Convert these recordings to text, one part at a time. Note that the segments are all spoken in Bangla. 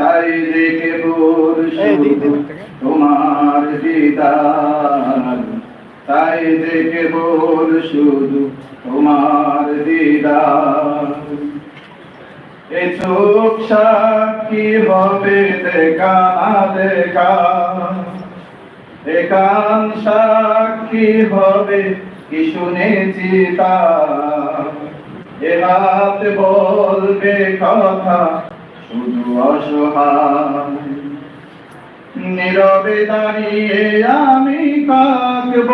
তাই দেখে বল তোমার দিদার। তাই দেখে শুধু তোমার দিদার। এ চোখ সাক্ষী হবে দেখা না দেখা। এ কান সাক্ষী হবে কি শুনেছি তা। এ হাত বলবে কথা শুধু অসহায়। নীরবে দাঁড়িয়ে আমি কাঁদব।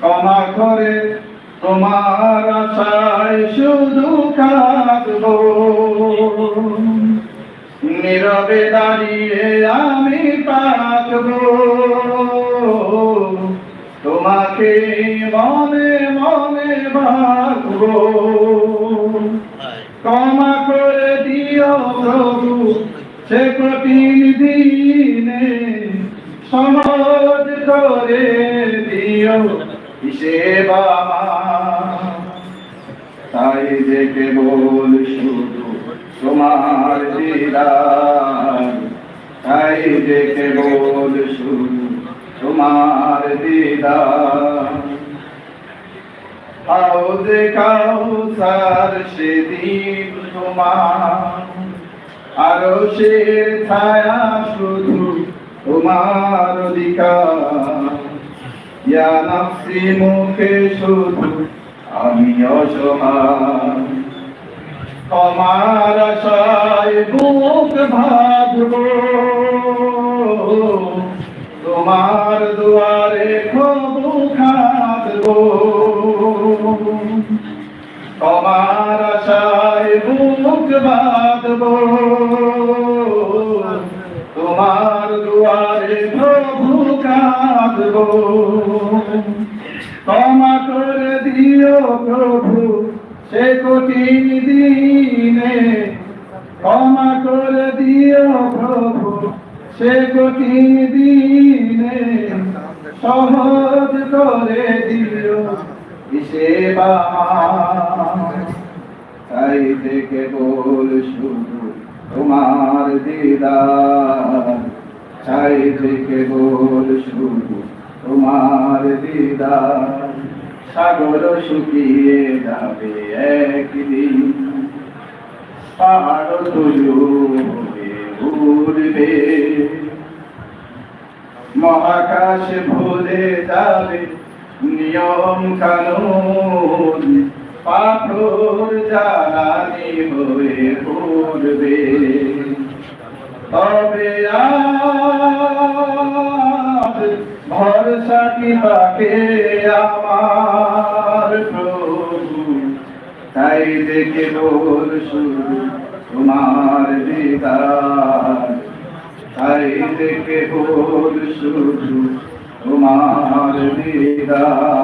ক্ষমা করে তোমার আশায় শুধু কাঁদব। নীরবে দাঁড়িয়ে আমি কাঁদব। তোমাকে মনে মনে ভাববো। সে দিনে সমাজ করে দিও সেবা তাই দেখে বল শুধু তোমার দিদার, তাই দেখে বল শুধু তোমার দিদার। হাউজে কাউসার সেদিন তোমার আরও সে ছায়া শুধু তোমার অধিকার। ইয়া মুখে শুধু আমি অসহায়। তোমার আশায় বুক তোমার দুয়ারে খবু খাদব তোমার বাঁধব তোমার দুয়ারে প্রভু কাঁদব ক্ষমা করে দিও প্রভু, সে কঠিন দিনে, ক্ষমা করে দিও প্রভু সে কঠিন দিনে সহজ করে দিও সেবা তাই থেকে বল শুধু তোমার দিদার। তাই থেকে বল শুধু তোমার দিদার। সাগর শুকিয়ে যাবে একদিন। পাহাড় তুলু উড়বে। মহাকাশ ভুলে যাবে নিয়ম কানুন। পাথর জ্বালানি হয়ে উড়বে তবে ভরসা কি পাকে আমার প্রভু? তাই দেখে বল শুধু তোমার দিদার তাই দেখে বল শুধু তোমার দিদার